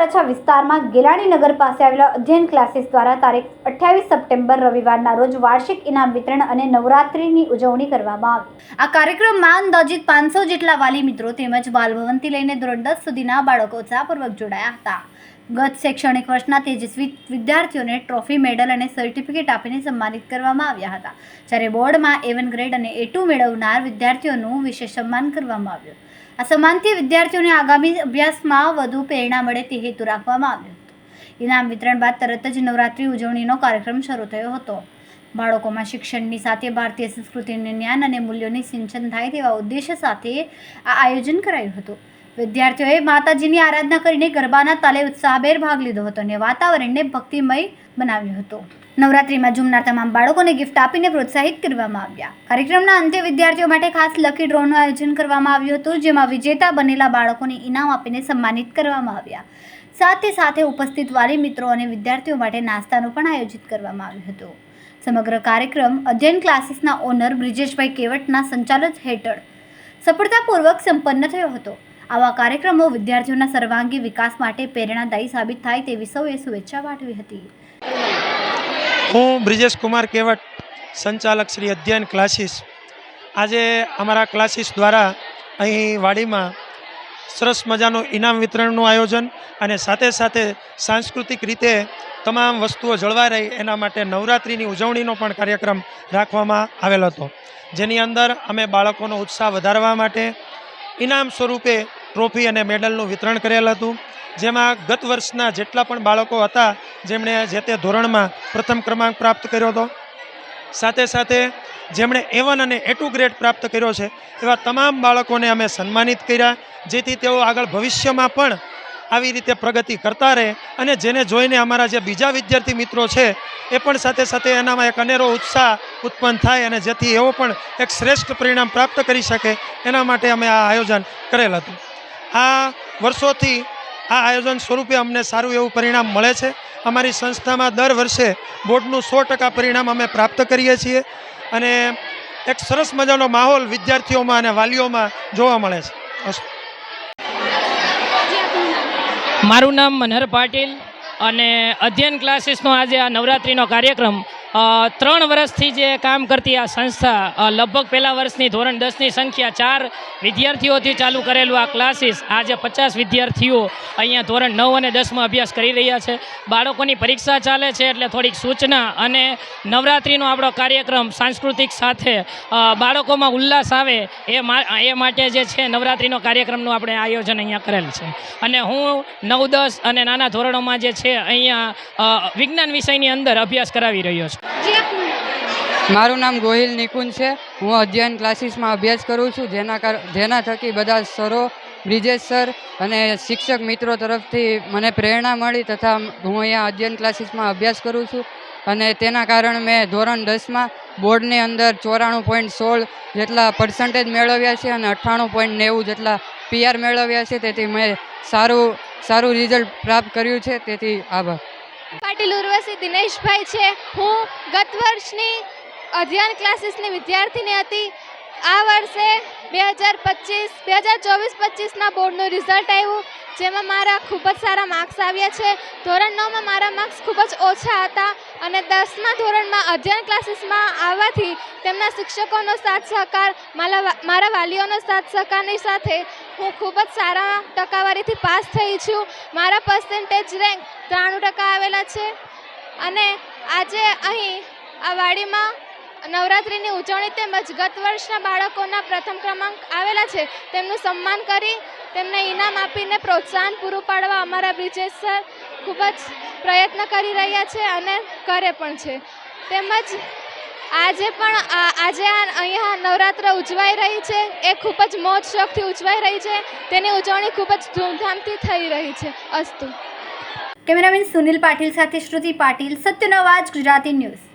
વરાછા વિસ્તારમાં ગેલાણી નગર પાસે આવેલા અધ્યયન ક્લાસીસ દ્વારા તારીખ અઠ્યાવીસ સપ્ટેમ્બર રવિવારના રોજ વાર્ષિક ઇનામ વિતરણ અને નવરાત્રિની ઉજવણી કરવામાં આવી. આ કાર્યક્રમમાં અંદાજિત પાંચસો જેટલા વાલી મિત્રો તેમજ બાલભવનથી લઈને ધોરણ દસ સુધીના બાળકો ઉત્સાહપૂર્વક જોડાયા હતા. ગત શૈક્ષણિક વર્ષના તેજસ્વી વિદ્યાર્થીઓને ટ્રોફી, મેડલ અને સર્ટિફિકેટ આપીને સન્માનિત કરવામાં આવ્યા હતા. જ્યારે બોર્ડમાં એવન ગ્રેડ અને એ ટુ મેળવનાર વિદ્યાર્થીઓનું વિશેષ સન્માન કરવામાં આવ્યું. આ સન્માનથી વિદ્યાર્થીઓને આગામી અભ્યાસમાં વધુ પ્રેરણા મળે તે હેતુ રાખવામાં આવ્યો હતો. ઇનામ વિતરણ બાદ તરત જ નવરાત્રિ ઉજવણીનો કાર્યક્રમ શરૂ થયો હતો. બાળકોમાં શિક્ષણની સાથે ભારતીય સંસ્કૃતિને જ્ઞાન અને મૂલ્યોની સિંચન થાય તેવા ઉદ્દેશ્ય સાથે આ આયોજન કરાયું હતું. વિદ્યાર્થીઓએ માતાજીની આરાધના કરીને ગરબાના તાલે ઉત્સાહભેર ભાગ લીધો હતો અને વાતાવરણને ભક્તિમય બનાવ્યું હતું. નવરાત્રિમાં ઝૂમનાર તમામ બાળકોને ગિફ્ટ આપીને પ્રોત્સાહિત કરવામાં આવ્યા. કાર્યક્રમના અંતે વિદ્યાર્થીઓ માટે ખાસ લકી ડ્રોનું આયોજન કરવામાં આવ્યું હતું, જેમાં વિજેતા બનેલા બાળકોને ઇનામ આપીને સન્માનિત કરવામાં આવ્યા. સાથે સાથે ઉપસ્થિત વાલી મિત્રો અને વિદ્યાર્થીઓ માટે નાસ્તાનું પણ આયોજિત કરવામાં આવ્યું હતું. સમગ્ર કાર્યક્રમ અધ્યયન ક્લાસીસના ઓનર બ્રિજેશભાઈ કેવટના સંચાલન હેઠળ સફળતાપૂર્વક સંપન્ન થયો હતો. આવા કાર્યક્રમો વિદ્યાર્થીઓના સર્વાંગી વિકાસ માટે પ્રેરણાદાયી સાબિત થાય તેવી સૌએ શુભેચ્છા પાઠવી હતી. હું બ્રિજેશ કુમાર કેવટ, સંચાલક શ્રી અધ્યયન ક્લાસીસ. આજે અમારા ક્લાસીસ દ્વારા અહીં વાડીમાં સરસ મજાનું ઇનામ વિતરણનું આયોજન અને સાથે સાથે સાંસ્કૃતિક રીતે તમામ વસ્તુઓ જળવાઈ રહી એના માટે નવરાત્રિની ઉજવણીનો પણ કાર્યક્રમ રાખવામાં આવેલ હતો. જેની અંદર અમે બાળકોનો ઉત્સાહ વધારવા માટે ઇનામ સ્વરૂપે ટ્રોફી અને મેડલનું વિતરણ કરેલ હતું. જેમાં ગત વર્ષના જેટલા પણ બાળકો હતા, જેમણે જે તે ધોરણમાં પ્રથમ ક્રમાંક પ્રાપ્ત કર્યો હતો. સાથે સાથે જેમણે એ અને એ ટુ ગ્રેડ પ્રાપ્ત કર્યો છે, એવા તમામ બાળકોને અમે સન્માનિત કર્યા, જેથી તેઓ આગળ ભવિષ્યમાં પણ આવી રીતે પ્રગતિ કરતા રહે અને જેને જોઈને અમારા જે બીજા વિદ્યાર્થી મિત્રો છે, એ પણ સાથે સાથે એનામાં એક અનેરો ઉત્સાહ ઉત્પન્ન થાય અને જેથી એવો પણ એક શ્રેષ્ઠ પરિણામ પ્રાપ્ત કરી શકે, એના માટે અમે આ આયોજન કરેલ હતું. આ વર્ષોથી આ આયોજન સ્વરૂપે અમને સારું એવું પરિણામ મળે છે અમારી સંસ્થામાં દર વર્ષે બોર્ડનું સો પરિણામ અમે પ્રાપ્ત કરીએ છીએ અને એક સરસ મજાનો માહોલ વિદ્યાર્થીઓમાં અને વાલીઓમાં જોવા મળે છે. મારું નામ મનહર પાટીલ અને અધ્યયન ક્લાસીસનો આજે આ નવરાત્રિનો કાર્યક્રમ ત્રણ વર્ષથી જે કામ કરતી આ સંસ્થા લગભગ પહેલાં વર્ષની ધોરણ દસની સંખ્યા ચાર વિદ્યાર્થીઓથી ચાલુ કરેલું આ ક્લાસીસ આજે પચાસ વિદ્યાર્થીઓ અહીંયા ધોરણ નવ અને દસમાં અભ્યાસ કરી રહ્યા છે. બાળકોની પરીક્ષા ચાલે છે એટલે થોડીક સૂચના અને નવરાત્રિનો આપણો કાર્યક્રમ સાંસ્કૃતિક સાથે બાળકોમાં ઉલ્લાસ આવે એ એ માટે જે છે નવરાત્રિનો કાર્યક્રમનું આપણે આયોજન અહીંયા કરેલ છે. અને હું નવ દસ અને નાના ધોરણોમાં જે છે અહીંયા વિજ્ઞાન વિષયની અંદર અભ્યાસ કરાવી રહ્યો છું. મારું નામ ગોહિલ નિકુંજ છે. હું અધ્યયન ક્લાસીસમાં અભ્યાસ કરું છું. જેના જેના થકી બધા સરો, બ્રિજેશ સર અને શિક્ષક મિત્રો તરફથી મને પ્રેરણા મળી તથા હું અહીંયા અધ્યયન ક્લાસીસમાં અભ્યાસ કરું છું. અને તેના કારણે મેં ધોરણ દસમાં બોર્ડની અંદર ચોરાણું પોઈન્ટ સોળ જેટલા પર્સન્ટેજ મેળવ્યા છે અને અઠ્ઠાણું પોઈન્ટ નેવું જેટલા પીઆર મેળવ્યા છે. તેથી મેં સારું સારું રિઝલ્ટ પ્રાપ્ત કર્યું છે. તેથી આભાર. પાટીલ ઉર્વશી દિનેશભાઈ છે. હું ગત વર્ષની અધ્યયન ક્લાસીસની વિદ્યાર્થીની હતી. આ વર્ષે બે હજાર પચીસ, બે હજાર ચોવીસ પચીસના બોર્ડનું રિઝલ્ટ આવ્યું, જેમાં મારા ખૂબ જ સારા માર્ક્સ આવ્યા છે. ધોરણ નવમાં મારા માર્ક્સ ખૂબ જ ઓછા હતા અને દસમા ધોરણમાં અધ્યયન ક્લાસીસમાં આવવાથી તેમના શિક્ષકોનો સાથ સહકાર મારા મારા વાલીઓનો સાથ સહકારની સાથે હું ખૂબ જ સારા ટકાવારીથી પાસ થઈ છું. મારા પર્સન્ટેજ રેન્ક ત્રાણું ટકા આવેલા છે. અને આજે અહીં આ વાડીમાં નવરાત્રિની ઉજવણી તેમજ ગત વર્ષના બાળકોના પ્રથમ ક્રમાંક આવેલા છે. તેમનું સન્માન કરી તેમને ઇનામ આપીને પ્રોત્સાહન પૂરું પાડવા અમારા બ્રિજેશ સર ખૂબ જ પ્રયત્ન કરી રહ્યા છે અને કરે પણ છે. તેમજ આજે પણ આજે અહીંયા નવરાત્ર ઉજવાઈ રહી છે. એ ખૂબ જ મોજ શોખથી ઉજવાઈ રહી છે. તેની ઉજવણી ખૂબ જ ધૂમધામથી થઈ રહી છે. અસ્તુ. કેમેરામેન સુનિલ પાટીલ સાથે શ્રુતિ પાટીલ, સત્યનો અવાજ, ગુજરાતી ન્યૂઝ.